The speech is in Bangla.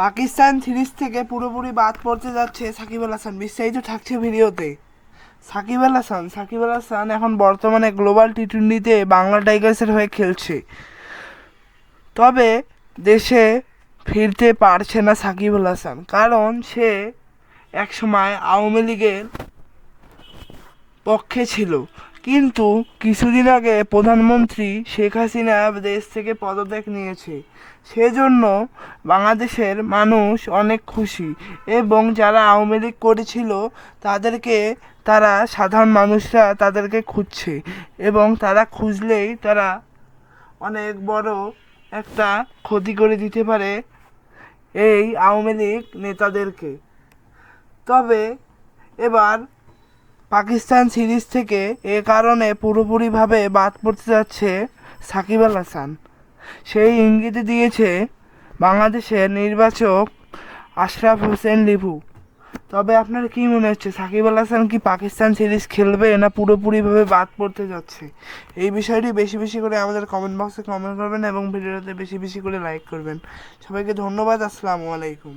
পাকিস্তান সিরিজ থেকে পুরোপুরি বাদ পড়তে যাচ্ছে সাকিব আল হাসান। বিস্তারিত থাকছে ভিডিওতে। সাকিব আল হাসান, সাকিব আল হাসান এখন বর্তমানে গ্লোবাল টি টোয়েন্টিতে বাংলা টাইগার্সের হয়ে খেলছে। তবে দেশে ফিরতে পারছে না সাকিব আল হাসান, কারণ সে একসময় আওয়ামী লীগের পক্ষে ছিল। কিন্তু কিছুদিন আগে প্রধানমন্ত্রী শেখ হাসিনা দেশ থেকে পদত্যাগ নিয়েছে। সেজন্য বাংলাদেশের মানুষ অনেক খুশি এবং যারা আওয়ামী লীগ করেছিল, তাদেরকে তারা সাধারণ মানুষরা তাদেরকে খুঁজছে এবং তারা খুঁজলেই তারা অনেক বড় একটা ক্ষতি করে দিতে পারে এই আওয়ামী লীগ নেতাদেরকে। তবে এবার পাকিস্তান সিরিজ থেকে এ কারণে পুরোপুরিভাবে বাদ পড়তে যাচ্ছে সাকিব আল হাসান। সেই ইঙ্গিত দিয়েছে বাংলাদেশের নির্বাচক আশরাফ হোসেন লিভু তবে আপনার কি মনে হচ্ছে, সাকিব আল হাসান কি পাকিস্তান সিরিজ খেলবে না পুরোপুরিভাবে বাদ পড়তে যাচ্ছে? এই বিষয়টি বেশি বেশি করে আমাদের কমেন্ট বক্সে কমেন্ট করবেন এবং ভিডিওতে বেশি বেশি করে লাইক করবেন। সবাইকে ধন্যবাদ, আসসালামু আলাইকুম।